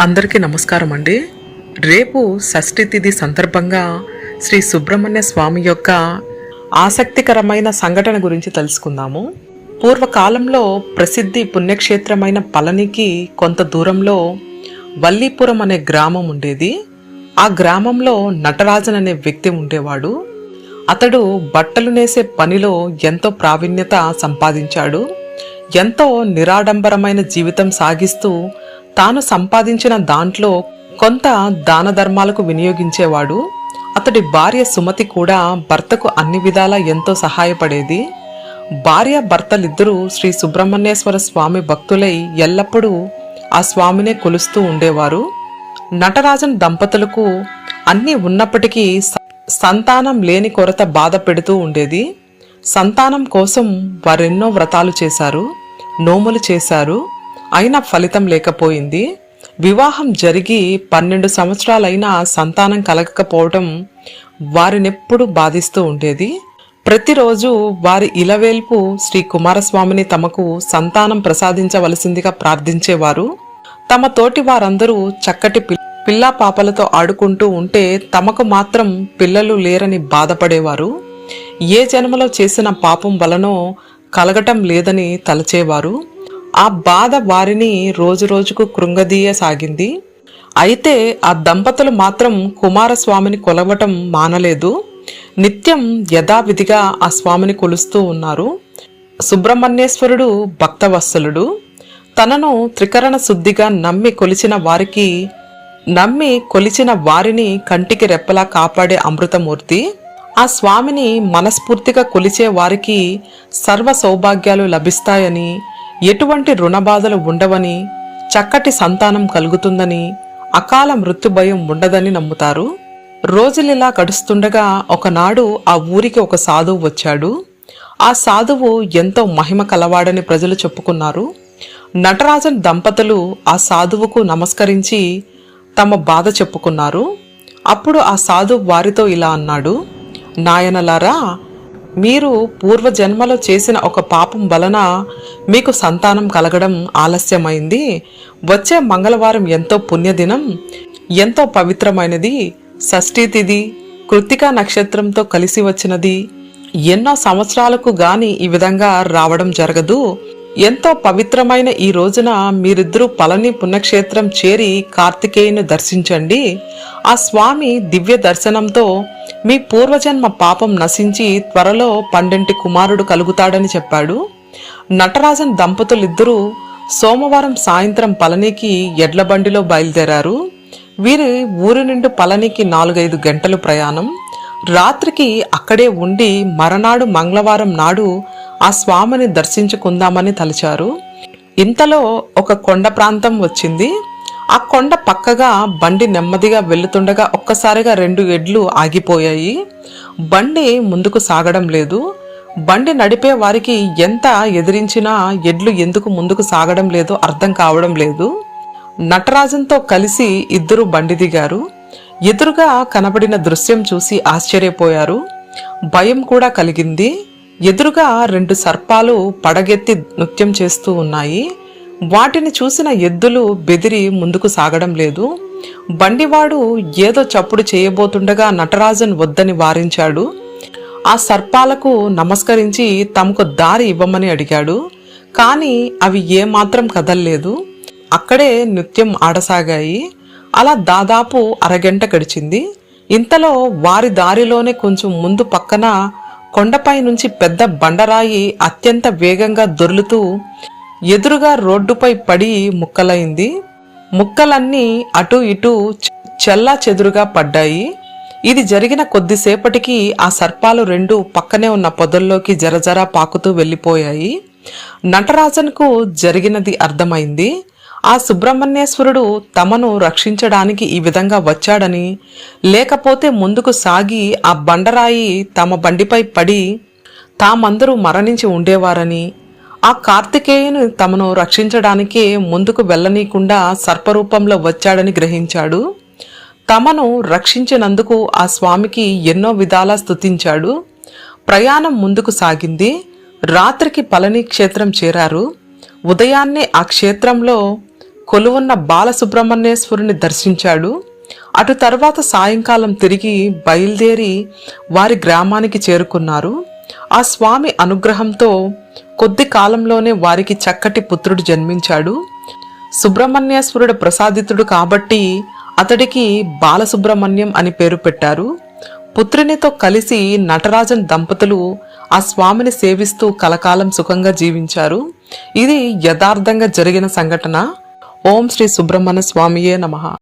అందరికీ నమస్కారం అండి. రేపు షష్ఠి తిథి సందర్భంగా శ్రీ సుబ్రహ్మణ్య స్వామి యొక్క ఆసక్తికరమైన సంఘటన గురించి తెలుసుకుందాము. పూర్వకాలంలో ప్రసిద్ధి పుణ్యక్షేత్రమైన పళనికి కొంత దూరంలో వల్లీపురం అనే గ్రామం ఉండేది. ఆ గ్రామంలో నటరాజన్ అనే వ్యక్తి ఉండేవాడు. అతడు బట్టలు నేసే పనిలో ఎంతో ప్రావీణ్యత సంపాదించాడు. ఎంతో నిరాడంబరమైన జీవితం సాగిస్తూ తాను సంపాదించిన దాంట్లో కొంత దాన ధర్మాలకు వినియోగించేవాడు. అతడి భార్య సుమతి కూడా భర్తకు అన్ని విధాలా ఎంతో సహాయపడేది. భార్య భర్తలిద్దరూ శ్రీ సుబ్రహ్మణ్యేశ్వర స్వామి భక్తులై ఎల్లప్పుడూ ఆ స్వామినే కొలుస్తూ ఉండేవారు. నటరాజన్ దంపతులకు అన్నీ ఉన్నప్పటికీ సంతానం లేని కొరత బాధ పెడుతూ ఉండేది. సంతానం కోసం వారెన్నో వ్రతాలు చేశారు నోములు చేశారు. అయినా ఫలితం లేకపోయింది. వివాహం జరిగి పన్నెండు సంవత్సరాలైనా సంతానం కలగకపోవడం వారినెప్పుడు బాధిస్తూ ఉండేది. ప్రతిరోజు వారి ఇలవేల్పు శ్రీ కుమారస్వామిని తమకు సంతానం ప్రసాదించవలసిందిగా ప్రార్థించేవారు. తమ తోటి వారందరూ చక్కటి పిల్లా పాపలతో ఆడుకుంటూ ఉంటే తమకు మాత్రం పిల్లలు లేరని బాధపడేవారు. ఏ జన్మలో చేసిన పాపం వలనో కలగటం లేదని తలచేవారు. ఆ బాధ వారిని రోజు రోజుకు కృంగదీయసాగింది అయితే ఆ దంపతులు మాత్రం కుమారస్వామిని కొలవటం మానలేదు. నిత్యం యథావిధిగా ఆ స్వామిని కొలుస్తూ ఉన్నారు. సుబ్రహ్మణ్యేశ్వరుడు భక్తవత్సలుడు. తనను త్రికరణ శుద్ధిగా నమ్మి కొలిచిన వారికి నమ్మి కొలిచిన వారిని కంటికి రెప్పలా కాపాడే అమృతమూర్తి ఆ స్వామిని మనస్ఫూర్తిగా కొలిచే వారికి సర్వ సౌభాగ్యాలు లభిస్తాయని ఎటువంటి రుణబాధలు ఉండవని చక్కటి సంతానం కలుగుతుందని అకాల మృత్యు భయం ఉండదని నమ్ముతారు? రోజులిలా గడుస్తుండగా ఒకనాడు ఆ ఊరికి ఒక సాధువు వచ్చాడు. ఆ సాధువు ఎంతో మహిమ కలవాడని ప్రజలు చెప్పుకున్నారు. నటరాజన్ దంపతులు ఆ సాధువుకు నమస్కరించి తమ బాధ చెప్పుకున్నారు. అప్పుడు ఆ సాధువు వారితో ఇలా అన్నాడు నాయనలారా మీరు పూర్వజన్మలో చేసిన ఒక పాపం వలన మీకు సంతానం కలగడం ఆలస్యమైంది. వచ్చే మంగళవారం ఎంతో పుణ్యదినం ఎంతో పవిత్రమైనది షష్ఠీ తిథి కృత్తికా నక్షత్రంతో కలిసి వచ్చినది. ఎన్నో సంవత్సరాలకు గాని ఈ విధంగా రావడం జరగదు. ఎంతో పవిత్రమైన ఈ రోజున మీరిద్దరూ పళని పుణ్యక్షేత్రం చేరి కార్తికేయుని దర్శించండి. ఆ స్వామి దివ్య దర్శనంతో మీ పూర్వజన్మ పాపం నశించి త్వరలో పండంటి కుమారుడు కలుగుతాడని చెప్పాడు. నటరాజన్ దంపతులిద్దరూ సోమవారం సాయంత్రం పళనికి ఎడ్లబండిలో బయలుదేరారు. వీరి ఊరి నుండి పళనికి నాలుగైదు గంటలు ప్రయాణం. రాత్రికి అక్కడే ఉండి మరనాడు మంగళవారం నాడు ఆ స్వామిని దర్శించుకుందామని తలిచారు. ఇంతలో ఒక కొండ ప్రాంతం వచ్చింది. ఆ కొండ పక్కగా బండి నెమ్మదిగా వెళ్తుండగా ఒక్కసారిగా రెండు ఎడ్లు ఆగిపోయాయి. బండి ముందుకు సాగడం లేదు. బండి నడిపే వారికి ఎంత ఎదిరించినా ఎడ్లు ఎందుకు ముందుకు సాగడం లేదో అర్థం కావడం లేదు. నటరాజన్తో కలిసి ఇద్దరు బండి దిగారు. ఎదురుగా కనబడిన దృశ్యం చూసి ఆశ్చర్యపోయారు. భయం కూడా కలిగింది. ఎదురుగా రెండు సర్పాలు పడగెత్తి నృత్యం చేస్తూ ఉన్నాయి. వాటిని చూసిన ఎద్దులు బెదిరి ముందుకు సాగడం లేదు. బండివాడు ఏదో చప్పుడు చేయబోతుండగా నటరాజన్ వద్దని వారించాడు. ఆ సర్పాలకు నమస్కరించి తమకు దారి ఇవ్వమని అడిగాడు. కానీ అవి ఏమాత్రం కదల్లేదు. అక్కడే నృత్యం ఆడసాగాయి. అలా దాదాపు అరగంట గడిచింది. ఇంతలో వారి దారిలోనే కొంచెం ముందు పక్కన కొండపై నుంచి పెద్ద బండరాయి అత్యంత వేగంగా దొర్లుతూ ఎదురుగా రోడ్డుపై పడి ముక్కలైంది. ముక్కలన్నీ అటు ఇటు చెల్లా చెదురుగా పడ్డాయి. ఇది జరిగిన కొద్దిసేపటికి ఆ సర్పాలు రెండు పక్కనే ఉన్న పొదల్లోకి జరజరా పాకుతూ వెళ్ళిపోయాయి. నటరాజన్కు జరిగినది అర్థమైంది. ఆ సుబ్రహ్మణ్యేశ్వరుడు తమను రక్షించడానికి ఈ విధంగా వచ్చాడని లేకపోతే ముందుకు సాగి ఆ బండరాయి తమ బండిపై పడి తామందరూ మరణించి ఉండేవారని ఆ కార్తికేయుని తమను రక్షించడానికే ముందుకు వెళ్ళనీయకుండా సర్పరూపంలో వచ్చాడని గ్రహించాడు. తమను రక్షించినందుకు ఆ స్వామికి ఎన్నో విధాలా స్థుతించాడు ప్రయాణం ముందుకు సాగింది. రాత్రికి పళని క్షేత్రం చేరారు. ఉదయాన్నే ఆ క్షేత్రంలో కొలువున్న బాలసుబ్రహ్మణ్యేశ్వరుని దర్శించాడు. అటు తర్వాత సాయంకాలం తిరిగి బయలుదేరి వారి గ్రామానికి చేరుకున్నారు. ఆ స్వామి అనుగ్రహంతో కొద్ది కాలంలోనే వారికి చక్కటి పుత్రుడు జన్మించాడు. సుబ్రహ్మణ్యేశ్వరుడు ప్రసాదితుడు కాబట్టి అతడికి బాలసుబ్రహ్మణ్యం అని పేరు పెట్టారు. పుత్రునితో కలిసి నటరాజన్ దంపతులు ఆ స్వామిని సేవిస్తూ కలకాలం సుఖంగా జీవించారు. ఇది యథార్థంగా జరిగిన సంఘటన. ఓం శ్రీ సుబ్రహ్మణ్య స్వామియే నమః.